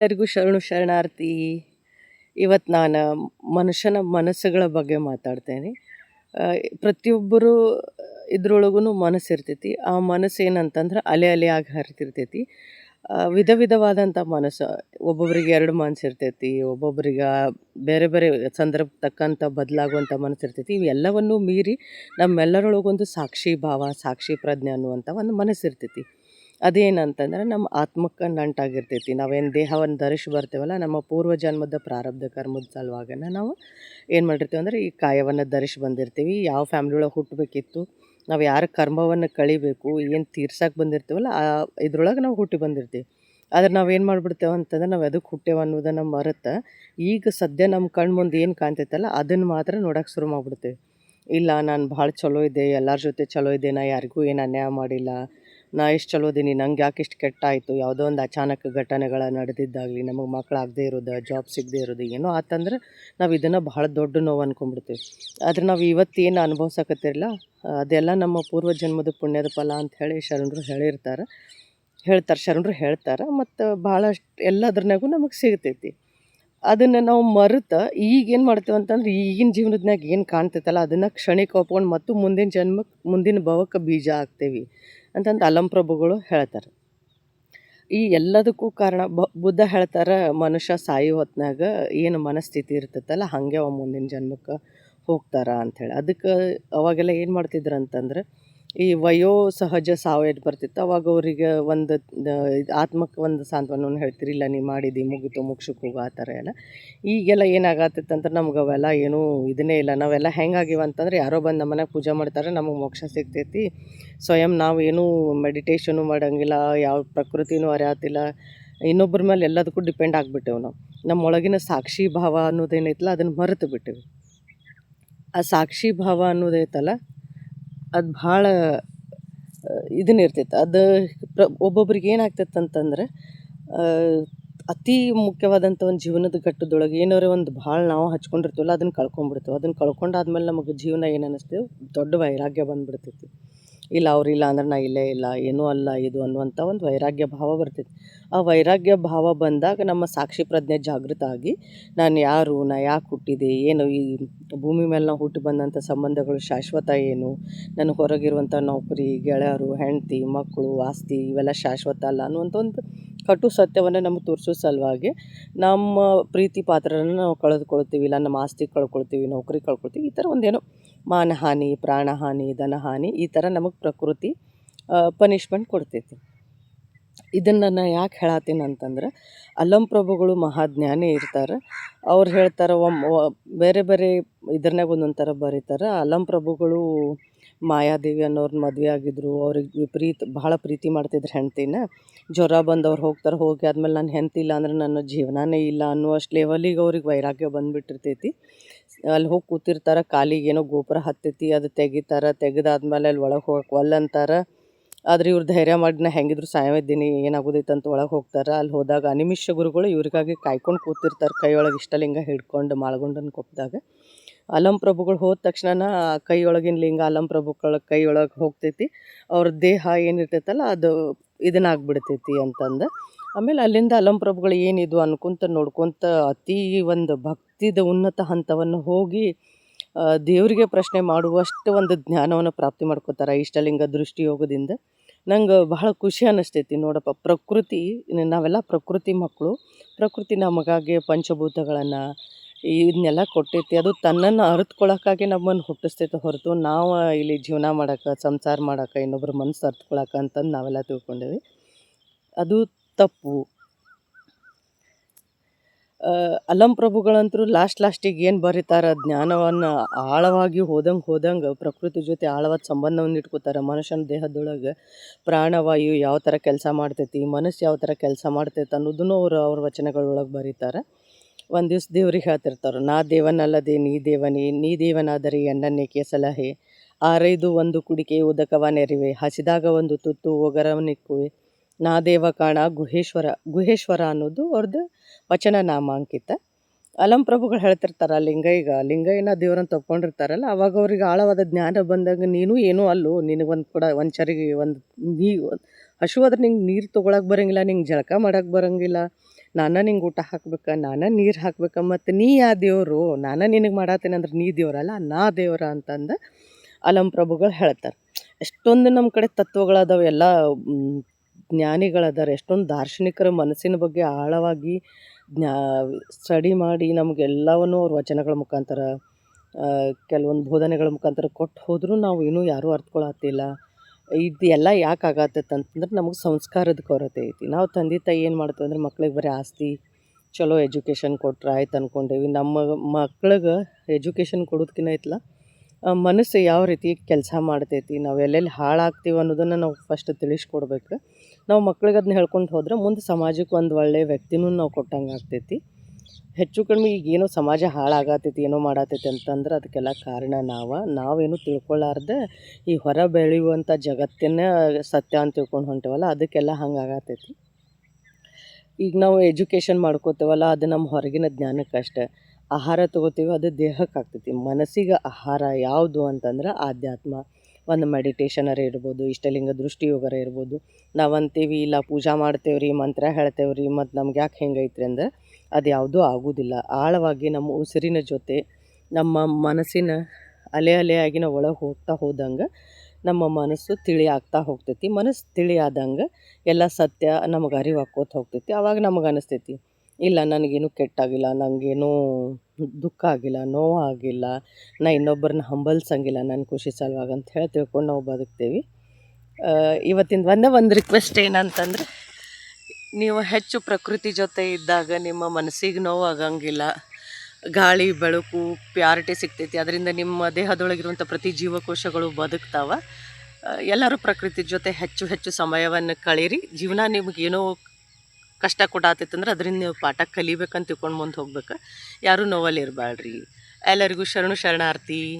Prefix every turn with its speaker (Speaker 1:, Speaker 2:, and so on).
Speaker 1: ಎಲ್ಲರಿಗೂ ಶರಣು ಶರಣಾರ್ಥಿ. ಇವತ್ತು ನಾನು ಮನುಷ್ಯನ ಮನಸ್ಸುಗಳ ಬಗ್ಗೆ ಮಾತಾಡ್ತೇನೆ. ಪ್ರತಿಯೊಬ್ಬರು ಇದ್ರೊಳಗೂ ಮನಸ್ಸು ಇರ್ತೈತಿ ಆ ಮನಸ್ಸು ಏನಂತಂದ್ರೆ ಅಲೆ ಅಲೆಯಾಗಿ ಹರಿತಿರ್ತೈತಿ. ಆ, ವಿಧ ವಿಧವಾದಂಥ ಮನಸ್ಸು. ಒಬ್ಬೊಬ್ರಿಗೆ ಎರಡು ಮನಸ್ಸು ಇರ್ತೈತಿ. ಒಬ್ಬೊಬ್ಬರಿಗೆ ಬೇರೆ ಬೇರೆ ಸಂದರ್ಭ ತಕ್ಕಂಥ ಬದಲಾಗುವಂಥ ಮನಸ್ಸು ಇರ್ತೈತಿ. ಇವೆಲ್ಲವನ್ನೂ ಮೀರಿ ನಮ್ಮೆಲ್ಲರೊಳಗೊಂದು ಸಾಕ್ಷಿ ಭಾವ ಸಾಕ್ಷಿ ಪ್ರಜ್ಞೆ ಅನ್ನುವಂಥ ಒಂದು ಮನಸ್ಸು ಇರ್ತೈತಿ ಅದೇನಂತಂದ್ರೆ ನಮ್ಮ ಆತ್ಮಕ್ಕೆ ನಂಟಾಗಿರ್ತೈತಿ ನಾವೇನು ದೇಹವನ್ನು ಧರಿಸಿ ಬರ್ತೇವಲ್ಲ, ನಮ್ಮ ಪೂರ್ವ ಜನ್ಮದ ಪ್ರಾರಬ್ಧ ಕರ್ಮದ ಸಲುವಾಗನ ನಾವು ಏನು ಮಾಡಿರ್ತೀವಿ ಅಂದ್ರೆ, ಈ ಕಾಯವನ್ನು ಧರಿಸಿ ಬಂದಿರ್ತೀವಿ. ಯಾವ ಫ್ಯಾಮ್ಲಿ ಒಳಗೆ ಹುಟ್ಟಬೇಕಿತ್ತು ನಾವು ಯಾರ ಕರ್ಮವನ್ನು ಕಳಿಬೇಕು, ಏನು ತೀರ್ಸಕ್ಕೆ ಬಂದಿರ್ತೀವಲ್ಲ, ಆ ಇದ್ರೊಳಗೆ ನಾವು ಹುಟ್ಟಿ ಬಂದಿರ್ತೀವಿ. ಆದ್ರೆ ನಾವು ಏನು ಮಾಡಿಬಿಡ್ತೇವೆ ಅಂತಂದ್ರೆ, ನಾವು ಅದಕ್ಕೆ ಹುಟ್ಟೇವೆ ಅನ್ನೋದನ್ನು ಮರೆತು, ಈಗ ಸದ್ಯ ನಮ್ಮ ಕಣ್ಣು ಮುಂದೆ ಏನು ಕಾಣ್ತೈತಲ್ಲ, ಅದನ್ನು ಮಾತ್ರ ನೋಡೋಕೆ ಶುರು ಮಾಡಿಬಿಡ್ತೇವೆ. ಇಲ್ಲ, ನಾನು ಭಾಳ ಚಲೋ ಇದ್ದೆ, ಎಲ್ಲರ ಜೊತೆ ಚಲೋ ಇದ್ದೆ, ನಾ ಯಾರಿಗೂ ಏನು ಅನ್ಯಾಯ ಮಾಡಿಲ್ಲ ನಾ ಇಷ್ಟು ಚಲೋ ಅದೀನಿ ನಂಗೆ ಯಾಕೆ ಇಷ್ಟು ಕೆಟ್ಟಾಯಿತು? ಯಾವುದೋ ಒಂದು ಅಚಾನಕ್ ಘಟನೆಗಳು ನಡೆದಿದ್ದಾಗಲಿ, ನಮಗೆ ಮಕ್ಕಳಾಗದೇ ಇರೋದು ಜಾಬ್ ಸಿಗದೇ ಇರೋದು, ಏನೋ ಆತಂದ್ರೆ ನಾವು ಇದನ್ನು ಬಹಳ ದೊಡ್ಡ ನೋವು ಅಂದ್ಕೊಂಡ್ಬಿಡ್ತೀವಿ ಆದ್ರೆ ನಾವು ಇವತ್ತೇನು ಅನುಭವಿಸಕತ್ತಿರಲ್ಲ ಅದೆಲ್ಲ ನಮ್ಮ ಪೂರ್ವ ಜನ್ಮದ ಪುಣ್ಯದ ಫಲ ಅಂತ ಹೇಳಿ ಶರಣರು ಹೇಳಿರ್ತಾರೆ. ಹೇಳ್ತಾರೆ, ಶರಣರು ಹೇಳ್ತಾರೆ, ಮತ್ತು ಭಾಳಷ್ಟು ಎಲ್ಲದ್ರನಾಗೂ ನಮಗೆ ಸಿಗ್ತೈತಿ. ಅದನ್ನು ನಾವು ಮರುತ ಈಗೇನು ಮಾಡ್ತೇವೆ ಅಂತಂದ್ರೆ ಈಗಿನ ಜೀವನದಾಗ ಏನು ಕಾಣ್ತೈತಲ್ಲ, ಅದನ್ನು ಕ್ಷಣಿಕ ಒಪ್ಕೊಂಡು ಮತ್ತು ಮುಂದಿನ ಜನ್ಮಕ್ಕೆ ಮುಂದಿನ ಭವಕ್ಕೆ ಬೀಜ ಹಾಕ್ತೇವೆ. ಅಂತಂದು ಅಲಂಪ್ರಭುಗಳು ಹೇಳ್ತಾರೆ. ಈ ಎಲ್ಲದಕ್ಕೂ ಕಾರಣ ಬ, ಬುದ್ಧ ಹೇಳ್ತಾರೆ, ಮನುಷ್ಯ ಸಾಯಿ ಹೊತ್ನಾಗ ಏನು ಮನಸ್ಥಿತಿ ಇರ್ತೈತಲ್ಲ, ಹಾಗೆ ಅವ ಮುಂದಿನ ಜನ್ಮಕ್ಕೆ ಹೋಗ್ತಾರ ಅಂಥೇಳಿ ಅದಕ್ಕೆ ಅವಾಗೆಲ್ಲ ಏನು ಮಾಡ್ತಿದ್ರು ಅಂತಂದ್ರೆ ಈ ವಯೋ ಸಹಜ ಸಾವು ಬರ್ತಿತ್ತು? ಅವಾಗ ಅವರಿಗೆ ಒಂದು ಆತ್ಮಕ್ಕೆ ಒಂದು ಸಾಂತ್ವನವನ್ನು ಹೇಳ್ತೀರಿ? ಇಲ್ಲ, ನೀವು ಮಾಡಿದಿ, ಮುಗಿತು ಮುಗ್ಸಕ್ಕೆ ಹೋಗು, ಆ ಥರ ಎಲ್ಲ. ಈಗೆಲ್ಲ ಏನಾಗತ್ತಿತ್ತು ನಮ್ಗೆ ಅವೆಲ್ಲ ಏನೂ ಇದನ್ನೇ ಇಲ್ಲ. ನಾವೆಲ್ಲ ಹೆಂಗಾಗಿವೆ ಅಂತಂದ್ರೆ ಯಾರೋ ಬಂದು ನಮ್ಮ ಮನೆಗೆ ಪೂಜೆ ಮಾಡ್ತಾರೆ, ನಮಗೆ ಮೋಕ್ಷ ಸಿಗ್ತೈತಿ. ಸ್ವಯಂ ನಾವು ಏನೂ ಮೆಡಿಟೇಷನು ಮಾಡಂಗಿಲ್ಲ, ಯಾವ ಪ್ರಕೃತಿನೂ ಅರಿಯಾತಿಲ್ಲ. ಇನ್ನೊಬ್ಬರ ಮೇಲೆ ಎಲ್ಲದಕ್ಕೂ ಡಿಪೆಂಡ್ ಆಗಿಬಿಟ್ಟೆವು ನಾವು. ನಮ್ಮೊಳಗಿನ ಸಾಕ್ಷಿ ಭಾವ ಅನ್ನೋದೇನೈತಲ್ಲ ಅದನ್ನು ಮರೆತು ಬಿಟ್ಟೆವು. ಆ ಸಾಕ್ಷಿ ಭಾವ ಅನ್ನೋದೈತಲ್ಲ ಅದು ಭಾಳ ಇದನ್ನ ಇರ್ತೈತೆ. ಅದು ಪ್ರ, ಒಬ್ಬೊಬ್ರಿಗೆ ಏನಾಗ್ತೈತೆ ಅಂತಂದ್ರೆ ಅತಿ ಮುಖ್ಯವಾದಂಥ ಒಂದು ಜೀವನದ ಘಟ್ಟದೊಳಗೆ ಏನಾರ ಒಂದು ಭಾಳ ನಾವು ಹಚ್ಕೊಂಡಿರ್ತೀವಲ್ಲ ಅದನ್ನು ಕಳ್ಕೊಂಡ್ಬಿಡ್ತೇವೆ ಅದನ್ನು ಕಳ್ಕೊಂಡಾದ್ಮೇಲೆ ನಮಗೆ ಜೀವನ ಏನು ಅನ್ನಿಸ್ತೇವೆ ದೊಡ್ಡ ವೈರಾಗ್ಯ ಬಂದ್ಬಿಡ್ತೈತಿ. ಇಲ್ಲ ಅವರಿಲ್ಲ ಅಂದ್ರೆ ನಾ ಇಲ್ಲೇ ಇಲ್ಲ, ಏನೂ ಅಲ್ಲ, ಇದು ಅನ್ನುವಂಥ ಒಂದು ವೈರಾಗ್ಯ ಭಾವ ಬರ್ತೈತಿ ಆ ವೈರಾಗ್ಯ ಭಾವ ಬಂದಾಗ ನಮ್ಮ ಸಾಕ್ಷಿ ಪ್ರಜ್ಞೆ ಜಾಗೃತ ಆಗಿ, ನಾನು ಯಾರು, ನಾ ಯಾಕೆ ಹುಟ್ಟಿದೆ, ಏನು ಈ ಭೂಮಿ ಮೇಲೆ ನಾವು ಹುಟ್ಟಿ ಬಂದಂಥ ಸಂಬಂಧಗಳು ಶಾಶ್ವತ ಏನು? ನನಗೆ ಹೊರಗಿರುವಂಥ ನೌಕರಿ, ಗೆಳೆಯರು, ಹೆಂಡತಿ, ಮಕ್ಕಳು, ಆಸ್ತಿ ಇವೆಲ್ಲ ಶಾಶ್ವತ ಅಲ್ಲ ಅನ್ನುವಂಥ ಒಂದು ಕಟು ಸತ್ಯವನ್ನು ನಮಗೆ ತೋರಿಸೋ ಸಲುವಾಗಿ ನಮ್ಮ ಪ್ರೀತಿ ಪಾತ್ರರನ್ನು ನಾವು ಕಳೆದುಕೊಳ್ತೀವಿ, ಇಲ್ಲ ನಮ್ಮ ಆಸ್ತಿ ಕಳ್ಕೊಳ್ತೀವಿ, ನೌಕರಿ ಕಳ್ಕೊಳ್ತೀವಿ, ಈ ಥರ ಒಂದೇನೋ ಮಾನಹಾನಿ, ಪ್ರಾಣಹಾನಿ, ಧನಹಾನಿ ಈ ಥರ ನಮಗೆ ಪ್ರಕೃತಿ ಪನಿಷ್ಮೆಂಟ್ ಕೊಡ್ತೈತಿ. ಇದನ್ನು ನಾನು ಯಾಕೆ ಹೇಳತ್ತೀನಿ ಅಂತಂದ್ರೆ ಅಲ್ಲಂ ಪ್ರಭುಗಳು ಮಹಾಜ್ಞಾನಿ ಇರ್ತಾರೆ, ಅವ್ರು ಹೇಳ್ತಾರೆ ಒಮ್ಮ ಬೇರೆ ಬೇರೆ ಇದ್ರನ್ಯಾಗ ಒಂದೊಂದು ಥರ ಬರೀತಾರೆ, ಅಲ್ಲಂ ಪ್ರಭುಗಳು ಮಾಯಾದೇವಿ ಅನ್ನೋರ್ನ ಮದುವೆ ಆಗಿದ್ದರು ಅವ್ರಿಗೆ ವಿಪರೀತ ಭಾಳ ಪ್ರೀತಿ ಮಾಡ್ತಿದ್ರು ಹೆಂಡ್ತಿನ. ಜ್ವರ ಬಂದವ್ರು ಹೋಗ್ತಾರೆ, ಹೋಗಿ ಆದ್ಮೇಲೆ ನಾನು ಹೆಂಡ್ತಿ ಇಲ್ಲ ಅಂದ್ರೆ ನನ್ನ ಜೀವನನೇ ಇಲ್ಲ ಅನ್ನುವಷ್ಟು ಲೆವೆಲಿಗೆ ಅವ್ರಿಗೆ ವೈರಾಗ್ಯ ಬಂದುಬಿಟ್ಟಿರ್ತೈತಿ. ಅಲ್ಲಿ ಹೋಗಿ ಕೂತಿರ್ತಾರೆ, ಕಾಲಿಗೆ ಏನೋ ಗೋಪುರ ಹತ್ತೈತಿ, ಅದು ತೆಗಿತಾರೆ, ತೆಗೆದಾದ್ಮೇಲೆ ಅಲ್ಲಿ ಒಳಗೆ ಹೋಗಕ್ಕೆ ಒಲ್ಲ ಅಂತಾರೆ. ಆದ್ರೆ ಇವ್ರು ಧೈರ್ಯ ಮಾಡಿ ನಾ ಹೆಂಗಿದ್ರು ಸಾಯವಿದ್ದೀನಿ ಏನಾಗೋದೈತೆ ಅಂತ ಒಳಗೆ ಹೋಗ್ತಾರೆ. ಅಲ್ಲಿ ಹೋದಾಗ ಅನಿಮಿಷ ಗುರುಗಳು ಇವ್ರಿಗಾಗಿ ಕಾಯ್ಕೊಂಡು ಕೂತಿರ್ತಾರೆ, ಕೈಯೊಳಗೆ ಇಷ್ಟಲಿಂಗ ಹಿಡ್ಕೊಂಡು ಮಾಳಗುಂಡನ ಕೊಪ್ಪದಾಗ ಅಲಂ ಪ್ರಭುಗಳು ಹೋದ ತಕ್ಷಣ ಕೈಯೊಳಗಿನ ಲಿಂಗ ಅಲಂ ಪ್ರಭುಗಳ ಕೈಯೊಳಗೆ ಹೋಗ್ತೈತಿ. ಅವ್ರ ದೇಹ ಏನಿರ್ತೈತಲ್ಲ ಅದು ಇದನ್ನಾಗ್ಬಿಡ್ತೈತಿ ಅಂತಂದು. ಆಮೇಲೆ ಅಲ್ಲಿಂದ ಅಲಂ ಪ್ರಭುಗಳು ಏನಿದು ಅನ್ಕೊಂತ ನೋಡ್ಕೊಂತ ಅತಿ ಒಂದು ಭಕ್ತಿದ ಉನ್ನತ ಹಂತವನ್ನು ಹೋಗಿ ದೇವರಿಗೆ ಪ್ರಶ್ನೆ ಮಾಡುವಷ್ಟು ಒಂದು ಜ್ಞಾನವನ್ನು ಪ್ರಾಪ್ತಿ ಮಾಡ್ಕೋತಾರೆ ಇಷ್ಟಲಿಂಗ ದೃಷ್ಟಿಯೋಗದಿಂದ ನಂಗೆ ಬಹಳ ಖುಷಿ ಅನ್ನಿಸ್ತೈತಿ ನೋಡಪ್ಪ. ಪ್ರಕೃತಿ, ನಾವೆಲ್ಲ ಪ್ರಕೃತಿ ಮಕ್ಕಳು ಪ್ರಕೃತಿ ನಮಗಾಗಿ ಪಂಚಭೂತಗಳನ್ನು ಇದನ್ನೆಲ್ಲ ಕೊಟ್ಟೈತಿ ಅದು ತನ್ನನ್ನು ಅರಿತ್ಕೊಳ್ಳೋಕ್ಕಾಗಿ ನಮ್ಮನ್ನು ಹುಟ್ಟಿಸ್ತೈತೆ ಹೊರತು ನಾವು ಇಲ್ಲಿ ಜೀವನ ಮಾಡೋಕೆ, ಸಂಸಾರ ಮಾಡೋಕೆ ಇನ್ನೊಬ್ಬರ ಮನಸ್ಸು ಅರ್ತ್ಕೊಳಕ್ಕೆ ಅಂತಂದು ನಾವೆಲ್ಲ ತಿಳ್ಕೊಂಡೇವಿ ಅದು ತಪ್ಪು. ಅಲಂ ಪ್ರಭುಗಳಂತರೂ ಲಾಸ್ಟ್ ಲಾಸ್ಟಿಗೆ ಏನು ಬರೀತಾರೆ? ಜ್ಞಾನವನ್ನು ಆಳವಾಗಿ ಹೋದಂಗೆ ಹೋದಂಗೆ ಪ್ರಕೃತಿ ಜೊತೆ ಆಳವಾದ ಸಂಬಂಧವನ್ನು ಇಟ್ಕೋತಾರೆ. ಮನುಷ್ಯನ ದೇಹದೊಳಗೆ ಪ್ರಾಣವಾಯು ಯಾವ ಥರ ಕೆಲಸ ಮಾಡ್ತೈತಿ, ಮನಸ್ಸು ಯಾವ ಥರ ಕೆಲಸ ಮಾಡ್ತೈತೆ ಅನ್ನೋದನ್ನು ಅವರು ಅವ್ರ ವಚನಗಳೊಳಗೆ ಬರೀತಾರೆ. ಒಂದು ದಿವ್ಸ ದೇವ್ರಿಗೆ ಹೇಳ್ತಿರ್ತಾರೆ ನಾ ದೇವನಲ್ಲದೆ, ನೀ ದೇವನೇ, ನೀ ದೇವನಾದರೆ ಎನ್ನನ್ನೇಕೆ ಸಲಹೆ ಆರೈದು ಒಂದು ಕುಡಿಕೆ ಉದಕವ ನೆರಿವೆ, ಹಸಿದಾಗ ಒಂದು ತುತ್ತು ಒಗರವನಿಕ್ಕುವೆ ನಾ ದೇವ ಕಾಣ ಗುಹೇಶ್ವರ ಗುಹೇಶ್ವರ ಅನ್ನೋದು ಅವ್ರದ್ದು ವಚನ ನಾಮಾಂಕಿತ. ಅಲಂ ಪ್ರಭುಗಳು ಹೇಳ್ತಿರ್ತಾರೆ, ಲಿಂಗೈಗ ಲಿಂಗಯ್ಯನ ದೇವ್ರನ್ನ ತಗೊಂಡಿರ್ತಾರಲ್ಲ ಅವಾಗ ಅವ್ರಿಗೆ ಆಳವಾದ ಜ್ಞಾನ ಬಂದಾಗ ನೀನು ಏನೂ ಅಲ್ಲೋ, ನಿನಗೆ ಒಂದು ಕೂಡ, ಒಂದು ಚರಿಗೆ, ಒಂದು ನೀ, ಹಶುವಾದ್ರೆ ನಿಂಗೆ ನೀರು ತೊಗೊಳಕ್ಕೆ ಬರೋಂಗಿಲ್ಲ, ನಿಂಗೆ ಜಳಕ ಮಾಡೋಕ್ಕೆ ಬರೋಂಗಿಲ್ಲ ನಾನು ನಿಂಗೆ ಊಟ ಹಾಕ್ಬೇಕು, ನಾನು ನೀರು ಹಾಕ್ಬೇಕು, ಮತ್ತು ನೀ ಯಾ ದೇವರು, ನಾನು ನಿನಗೆ ಮಾಡತ್ತೇನೆ ಅಂದ್ರೆ ನೀ ದೇವರಲ್ಲ, ನಾ ದೇವರ ಅಂತಂದು ಅಲಂ ಪ್ರಭುಗಳು ಹೇಳ್ತಾರೆ. ಎಷ್ಟೊಂದು ನಮ್ಮ ಕಡೆ ತತ್ವಗಳದಾವೆ, ಎಲ್ಲ ಜ್ಞಾನಿಗಳಾದಾರೆ, ಎಷ್ಟೊಂದು ದಾರ್ಶನಿಕರ ಮನಸ್ಸಿನ ಬಗ್ಗೆ ಆಳವಾಗಿ ಜ್ಞಾ, ಸ್ಟಡಿ ಮಾಡಿ ನಮಗೆಲ್ಲವನ್ನು ಅವ್ರ ವಚನಗಳ ಮುಖಾಂತರ ಕೆಲವೊಂದು ಬೋಧನೆಗಳ ಮುಖಾಂತರ ಕೊಟ್ಟು ಹೋದರೂ ನಾವು ಇನ್ನೂ ಯಾರೂ ಅರ್ಥಕೊಳತ್ತಿಲ್ಲ. ಇದು ಎಲ್ಲ ಯಾಕೆ ಆಗತ್ತೈತೆ ಅಂತಂದ್ರೆ ನಮಗೆ ಸಂಸ್ಕಾರದ ಕೊರತೆ ಐತಿ. ನಾವು ತಂದೆ ತಾಯಿ ಏನು ಮಾಡ್ತೇವೆ ಅಂದ್ರೆ ಮಕ್ಳಿಗೆ ಬರೀ ಆಸ್ತಿ, ಚಲೋ ಎಜುಕೇಷನ್ ಕೊಟ್ರೆ ಆಯ್ತು ಅಂದ್ಕೊಂಡೇವಿ ನಮ್ಮ ಮಕ್ಳಿಗೆ ಎಜುಕೇಷನ್ ಕೊಡೋದಕ್ಕಿಂತ ಐತಲ್ಲ ಮನಸ್ಸು ಯಾವ ರೀತಿ ಕೆಲಸ ಮಾಡ್ತೈತಿ, ನಾವು ಎಲ್ಲೆಲ್ಲಿ ಹಾಳಾಗ್ತೀವಿ ಅನ್ನೋದನ್ನು ನಾವು ಫಸ್ಟ್ ತಿಳಿಸ್ಕೊಡ್ಬೇಕು. ನಾವು ಮಕ್ಳಿಗೆ ಅದನ್ನ ಹೇಳ್ಕೊಂಡು ಹೋದ್ರೆ ಮುಂದೆ ಸಮಾಜಕ್ಕೆ ಒಂದು ಒಳ್ಳೆಯ ವ್ಯಕ್ತಿನೂ ನಾವು ಕೊಟ್ಟಂಗೆ ಆಗ್ತೈತಿ. ಹೆಚ್ಚು ಕಡಿಮೆ ಈಗ ಏನೋ ಸಮಾಜ ಹಾಳಾಗತ್ತೈತಿ ಏನೋ ಮಾಡತೈತಿ ಅಂತಂದ್ರೆ ಅದಕ್ಕೆಲ್ಲ ಕಾರಣ ನಾವು. ನಾವೇನು ತಿಳ್ಕೊಳ್ಳಾರ್ದೆ ಈ ಹೊರ ಬೆಳೆಯುವಂಥ ಜಗತ್ತಿನ ಸತ್ಯ ಅಂತ ತಿಳ್ಕೊಂಡು ಹೊಂಟೇವಲ್ಲ, ಅದಕ್ಕೆಲ್ಲ ಹಂಗೆ ಆಗತೈತಿ ಈಗ ನಾವು ಎಜುಕೇಷನ್ ಮಾಡ್ಕೋತೇವಲ್ಲ, ಅದು ನಮ್ಮ ಹೊರಗಿನ ಜ್ಞಾನಕ್ಕಷ್ಟೆ ಆಹಾರ ತೊಗೋತೀವಿ, ಅದು ದೇಹಕ್ಕೆ ಆಗ್ತೈತಿ ಮನಸ್ಸಿಗೆ ಆಹಾರ ಯಾವುದು ಅಂತಂದ್ರೆ ಆಧ್ಯಾತ್ಮ. ಒಂದು ಮೆಡಿಟೇಷನರ ಇರ್ಬೋದು, ಇಷ್ಟಲಿಂಗ ದೃಷ್ಟಿಯೋಗರ ಇರ್ಬೋದು. ನಾವು ಅಂತೀವಿ ಇಲ್ಲ ಪೂಜಾ ಮಾಡ್ತೇವೆ ರೀ ಮಂತ್ರ ಹೇಳ್ತೇವೆ ರೀ ಮತ್ತು ನಮ್ಗೆ ಯಾಕೆ ಹೆಂಗೈತ್ರಿ ಅಂದ್ರೆ ಅದು ಆಗುವುದಿಲ್ಲ. ಆಳವಾಗಿ ನಮ್ಮ ಉಸಿರಿನ ಜೊತೆ ನಮ್ಮ ಮನಸ್ಸಿನ ಅಲೆ ಅಲೆಯಾಗಿ ನಾವು ಒಳಗೆ ಹೋಗ್ತಾ ಹೋದಂಗೆ ನಮ್ಮ ಮನಸ್ಸು ತಿಳಿ ಆಗ್ತಾ ಹೋಗ್ತೈತಿ. ಮನಸ್ಸು ತಿಳಿ ಆದಂಗೆ ಎಲ್ಲ ಸತ್ಯ ನಮಗೆ ಅರಿವು ಆಕ್ಕೋತ ಹೋಗ್ತೈತಿ. ಆವಾಗ ನಮಗೆ ಅನಿಸ್ತೈತಿ, ಇಲ್ಲ ನನಗೇನು ಕೆಟ್ಟಾಗಿಲ್ಲ, ನನಗೇನೂ ದುಃಖ ಆಗಿಲ್ಲ, ನೋವು ಆಗಿಲ್ಲ, ನಾ ಇನ್ನೊಬ್ಬರನ್ನ ಹಂಬಲ್ಸಂಗಿಲ್ಲ, ನನ್ನ ಖುಷಿ ಸಲುವಾಗಿ ಅಂತ ಹೇಳಿ ತಿಳ್ಕೊಂಡು ನಾವು ಬದುಕ್ತೇವೆ. ಇವತ್ತಿಂದ ಒಂದೇ ಒಂದು ರಿಕ್ವೆಸ್ಟ್ ಏನಂತಂದ್ರೆ ನೀವು ಹೆಚ್ಚು ಪ್ರಕೃತಿ ಜೊತೆ ಇದ್ದಾಗ ನಿಮ್ಮ ಮನಸ್ಸಿಗೆ ನೋವು ಆಗಂಗಿಲ್ಲ ಗಾಳಿ, ಬೆಳಕು, ಪ್ಯಾರಿಟಿ ಸಿಗ್ತೈತಿ. ಅದರಿಂದ ನಿಮ್ಮ ದೇಹದೊಳಗಿರುವಂಥ ಪ್ರತಿ ಜೀವಕೋಶಗಳು ಬದುಕ್ತಾವ. ಎಲ್ಲರೂ ಪ್ರಕೃತಿ ಜೊತೆ ಹೆಚ್ಚು ಹೆಚ್ಚು ಸಮಯವನ್ನು ಕಳೀರಿ. ಜೀವನ ನಿಮ್ಗೆ ಏನೋ ಕಷ್ಟ ಕೊಡಾತೈತೆ ಅಂದ್ರೆ ಅದರಿಂದ ನೀವು ಪಾಠ ಕಲಿಬೇಕಂತ ತಿಳ್ಕೊಂಡು ಮುಂದೆ ಹೋಗ್ಬೇಕು. ಯಾರೂ ನೋವಲ್ಲಿ ಎಲ್ಲರಿಗೂ ಶರಣು ಶರಣಾರ್ಥಿ.